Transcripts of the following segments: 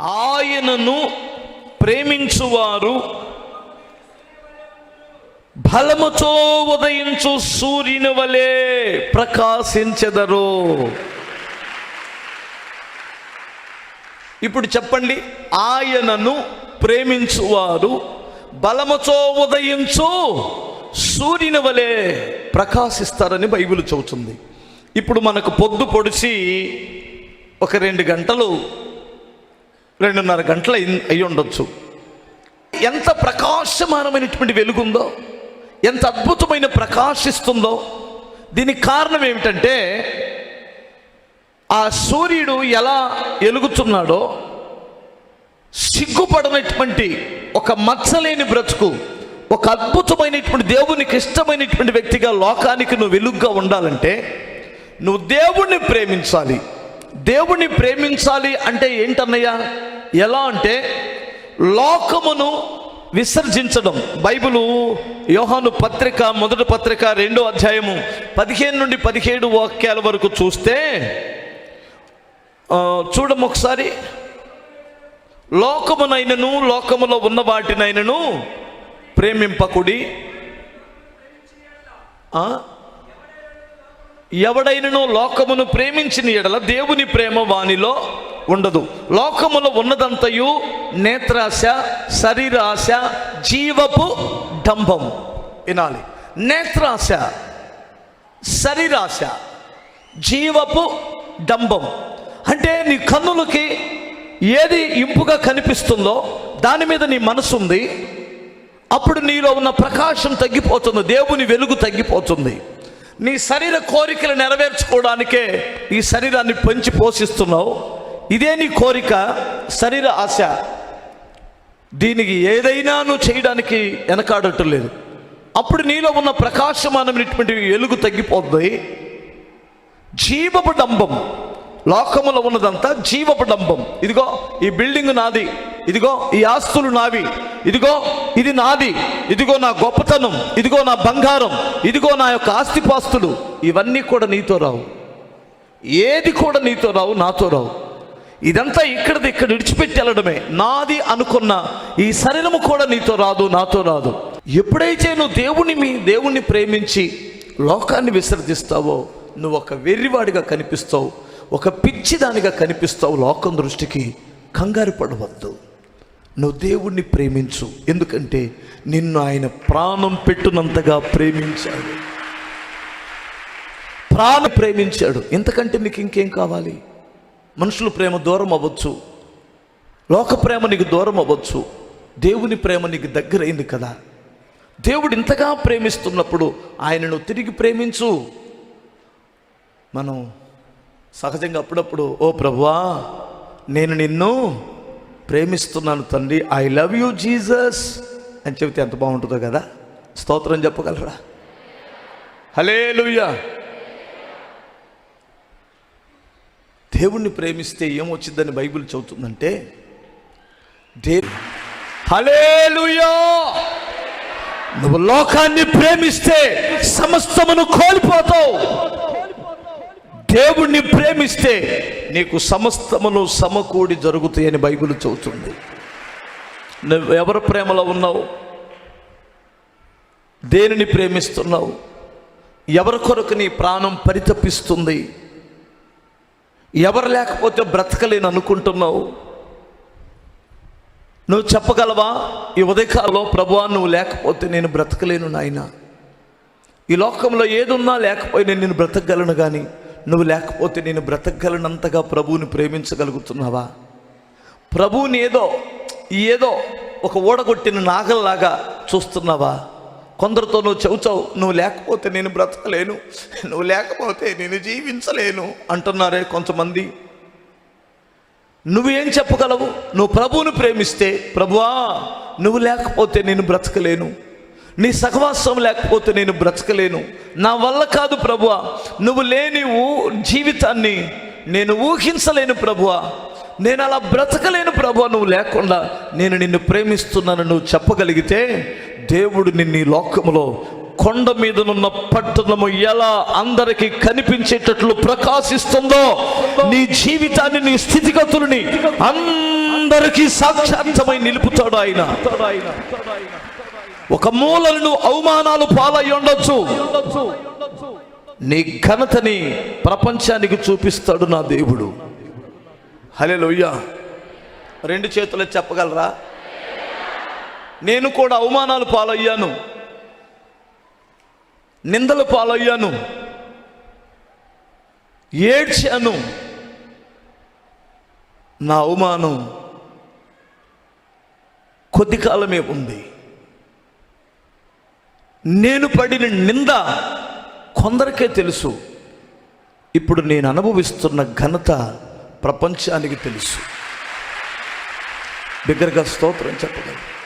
ఆయనను ప్రేమించువారు బలముతో ఉదయించు సూర్యుని వలె ప్రకాశించెదరు. ఇప్పుడు చెప్పండి ఆయనను ప్రేమించువారు బలముతో ఉదయించు సూర్యుని వలె ప్రకాశిస్తారని బైబిల్ చెబుతుంది. ఇప్పుడు మనకు పొద్దు పొడిచి ఒక రెండు గంటలు రెండున్నర గంటలు అయి- ఉండొచ్చు. ఎంత ప్రకాశమానమైనటువంటి వెలుగుందో ఎంత అద్భుతమైన ప్రకాశిస్తుందో దీనికి కారణం ఏమిటంటే ఆ సూర్యుడు ఎలా ఎలుగుతున్నాడో సిగ్గుపడనటువంటి ఒక మచ్చలేని బ్రతుకు ఒక అద్భుతమైనటువంటి దేవునికి ఇష్టమైనటువంటి వ్యక్తిగా లోకానికి నువ్వు వెలుగుగా ఉండాలంటే నువ్వు దేవుణ్ణి ప్రేమించాలి. దేవుణ్ణి ప్రేమించాలి అంటే ఏంటన్నయ్యా? ఎలా అంటే లోకమును విసర్జించడం. బైబిలు యోహాను పత్రిక మొదటి పత్రిక రెండో అధ్యాయము పదిహేను నుండి పదిహేడు వాక్యాల వరకు చూస్తే చూడము ఒకసారి. లోకమునైనను లోకములో ఉన్న వాటినైనను ప్రేమింపకుడి. ఎవడైనను లోకమును ప్రేమించిన ఎడల దేవుని ప్రేమ వానిలో ఉండదు. లోకములో ఉన్నదంతయు నేత్రాశ శరీరాశ జీవపు డంభం వినాలి. నేత్రాశ శరీరాశ జీవపు డంబం. అంటే నీ కన్నులకి ఏది ఇంపుగా కనిపిస్తుందో దాని మీద నీ మనసు ఉంది. అప్పుడు నీలో ఉన్న ప్రకాశం తగ్గిపోతుంది. దేవుని వెలుగు తగ్గిపోతుంది. నీ శరీర కోరికలు నెరవేర్చుకోవడానికే ఈ శరీరాన్ని పెంచి పోషిస్తున్నావు. ఇదే నీ కోరిక శరీర ఆశ. దీనికి ఏదైనా నువ్వు చేయడానికి వెనకాడటం లేదు అప్పుడు నీలో ఉన్న ప్రకాశమానమైనటువంటి ఎలుగు తగ్గిపోతుంది జీవపు డంబం లోకములో ఉన్నదంతా జీవపు డంబం. ఇదిగో ఈ బిల్డింగ్ నాది. ఇదిగో ఈ ఆస్తులు నావి. ఇదిగో ఇది నాది. ఇదిగో నా గొప్పతనం. ఇదిగో నా బంగారం. ఇదిగో నా యొక్క ఆస్తిపాస్తులు. ఇవన్నీ కూడా నీతో రావు. ఏది కూడా నీతో రావు నాతో రావు. ఇదంతా ఇక్కడిది ఇక్కడ విడిచిపెట్టి వెళ్ళడమే. నాది అనుకున్న ఈ శరీరము కూడా నీతో రాదు నాతో రాదు. ఎప్పుడైతే నువ్వు దేవుని మీ దేవుణ్ణి ప్రేమించి లోకాన్ని విసర్జిస్తావో నువ్వు ఒక వెర్రివాడిగా కనిపిస్తావు ఒక పిచ్చిదానిగా కనిపిస్తావు లోకం దృష్టికి కంగారు పడవద్దు. నువ్వు దేవుణ్ణి ప్రేమించు. ఎందుకంటే నిన్ను ఆయన ప్రాణం పెట్టునంతగా ప్రేమించాడు. ప్రాణం ప్రేమించాడు. ఎంతకంటే నీకు ఇంకేం కావాలి? మనుషుల ప్రేమ దూరం అవ్వచ్చు. లోక ప్రేమ నీకు దూరం అవ్వచ్చు. దేవుని ప్రేమ నీకు దగ్గరైంది కదా. దేవుడు ఇంతగా ప్రేమిస్తున్నప్పుడు ఆయనను తిరిగి ప్రేమించు. మనం సహజంగా అప్పుడప్పుడు ఓ ప్రభువా నేను నిన్ను ప్రేమిస్తున్నాను తండ్రి. I love you Jesus. అని చెబితే ఎంత బాగుంటుందో కదా. స్తోత్రం చెప్పగలరా? హలే దేవుణ్ణి ప్రేమిస్తే ఏమొచ్చిందని బైబిల్ చెబుతుందంటే దే హలేలుయో నువ్వు లోకాన్ని ప్రేమిస్తే సమస్తమును కోల్పోతావు. దేవుణ్ణి ప్రేమిస్తే నీకు సమస్తమును సమకూడి జరుగుతాయని బైబిల్ చెబుతుంది నువ్వు ఎవరి ప్రేమలో ఉన్నావు? దేనిని ప్రేమిస్తున్నావు? ఎవరి కొరకు నీ ప్రాణం పరితపిస్తుంది? ఎవరు లేకపోతే బ్రతకలేను అనుకుంటున్నావు? నువ్వు చెప్పగలవా? ఈ ఉదయకాలంలో ప్రభువా నువ్వు లేకపోతే నేను బ్రతకలేను నాయన. ఈ లోకంలో ఏదున్నా లేకపోయినా నేను బ్రతకగలను కానీ నువ్వు లేకపోతే నేను బ్రతకగలనంతగా ప్రభువుని ప్రేమించగలుగుతున్నావా? ప్రభువుని ఏదో ఏదో ఒక ఓడగొట్టిన నాగల్లాగా చూస్తున్నావా? కొందరితో నువ్వు చెబుతావు నువ్వు లేకపోతే నేను బ్రతకలేను నువ్వు లేకపోతే నేను జీవించలేను అంటున్నారే కొంతమంది. నువ్వేం చెప్పగలవు? నువ్వు ప్రభువును ప్రేమిస్తే ప్రభువా నువ్వు లేకపోతే నేను బ్రతకలేను. నీ సహవాసం లేకపోతే నేను బ్రతకలేను. నా వల్ల కాదు ప్రభువా నువ్వు లేని ఊ- జీవితాన్ని నేను ఊహించలేను ప్రభువా. నేను అలా బ్రతకలేను ప్రభువ నువ్వు లేకుండా నేను నిన్ను ప్రేమిస్తున్నాను నువ్వు చెప్పగలిగితే దేవుడు నిన్ను ఈ లోకములో కొండ మీదనున్న పట్టణము ఎలా అందరికి కనిపించేటట్లు ప్రకాశిస్తుందో నీ జీవితాన్ని నీ స్థితిగతుల్ని అందరికీ సాక్షాత్తమై నిలుపుతాడు ఆయన. ఒక మూలను అవమానాలు పాలై ఉండొచ్చు. నీ ఘనతని ప్రపంచానికి చూపిస్తాడు నా దేవుడు. హలే రెండు చేతులు చెప్పగలరా? నేను కూడా అవమానాలు పాలయ్యాను. నిందలు పాలయ్యాను. ఏడ్చాను. నా అవమానం కొద్ది కాలమే ఉంది. నేను పడిన నింద కొందరికే తెలుసు. ఇప్పుడు నేను అనుభవిస్తున్న ఘనత ప్రపంచానికి తెలుసు. బిగ్గరగా స్తోత్రం చెప్పగలను.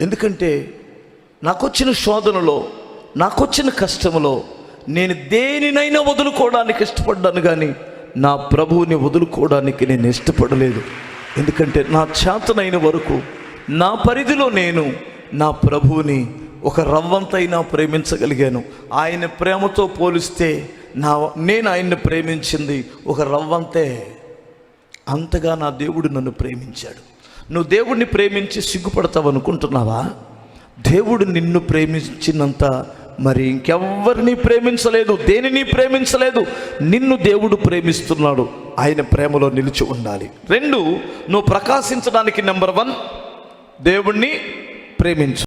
ఎందుకంటే నాకొచ్చిన శోధనలో నాకొచ్చిన కష్టములో నేను దేనినైనా వదులుకోవడానికి ఇష్టపడ్డాను కానీ నా ప్రభువుని వదులుకోవడానికి నేను ఇష్టపడలేదు. ఎందుకంటే నా చేతనైన వరకు నా పరిధిలో నేను నా ప్రభువుని ఒక రవ్వంతైనా ప్రేమించగలిగాను. ఆయన ప్రేమతో పోలిస్తే నా నేను ఆయన్ని ప్రేమించింది ఒక రవ్వంతే. అంతగా నా దేవుడు నన్ను ప్రేమించాడు. నువ్వు దేవుడిని ప్రేమించి సిగ్గుపడతావు అనుకుంటున్నావా? దేవుడు నిన్ను ప్రేమించినంత మరి ఇంకెవ్వరిని ప్రేమించలేదు దేనిని ప్రేమించలేదు నిన్ను దేవుడు ప్రేమిస్తున్నాడు. ఆయన ప్రేమలో నిలిచి ఉండాలి. రెండు నువ్వు ప్రకాశించడానికి నెంబర్ వన్ దేవుణ్ణి ప్రేమించు.